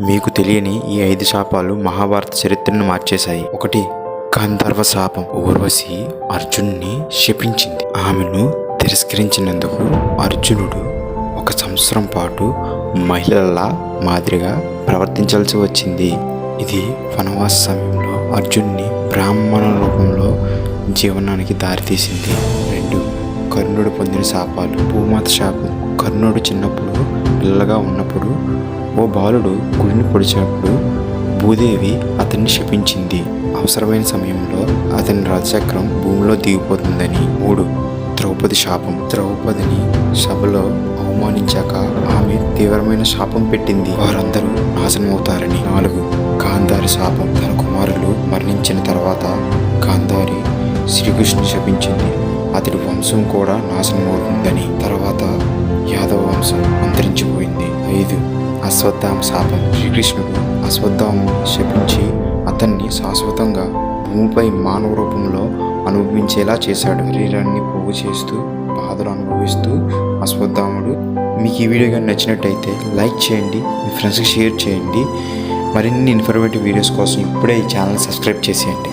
మీకు తెలియని ఈ ఐదు శాపాలు మహాభారత చరిత్రను మార్చేశాయి. ఒకటి గంధర్వ శాపం. ఊర్వశి అర్జున్ని శపించింది. ఆమెను తిరస్కరించినందుకు అర్జునుడు ఒక సంవత్సరం పాటు మహిళల మాదిరిగా ప్రవర్తించాల్సి వచ్చింది. ఇది వనవాస సమయంలో అర్జున్ని బ్రాహ్మణ రూపంలో జీవనానికి దారితీసింది. రెండు కర్ణుడు పొందిన శాపాలు భూమాత శాపం. కర్ణుడు చిన్నప్పుడు పిల్లగా ఉన్నప్పుడు ఓ బాలుడు గుడిని పొడిచినప్పుడు భూదేవి అతన్ని శపించింది. అవసరమైన సమయంలో అతని రథచక్రం భూమిలో దిగిపోతుందని మూడు ద్రౌపది శాపం. ద్రౌపదిని సభలో అవమానించాక ఆమె తీవ్రమైన శాపం పెట్టింది. వారందరూ నాశనమవుతారని. నాలుగు. గాంధారి శాపం. తన కుమారులు మరణించిన తర్వాత గాంధారి శ్రీకృష్ణుని శపించింది. అతడి వంశం కూడా నాశనమవుతుందని. తర్వాత యాదవ వంశం అంతరించిపోయింది. ఐదు. అశ్వత్థామ శాపం. శ్రీకృష్ణుడు అశ్వత్థామను శపించి అతన్ని శాశ్వతంగా భూమిపై మానవ రూపంలో అనుభవించేలా చేశాడు. శరీరాన్ని పోగు చేస్తూ బాధలు అనుభవిస్తూ అశ్వత్థాముడు మీకు ఈ వీడియో కానీ నచ్చినట్టయితే లైక్ చేయండి మీ ఫ్రెండ్స్కి షేర్ చేయండి. మరిన్ని ఇన్ఫర్మేటివ్ వీడియోస్ కోసం ఇప్పుడే ఈ ఛానల్ సబ్స్క్రైబ్ చేసేయండి.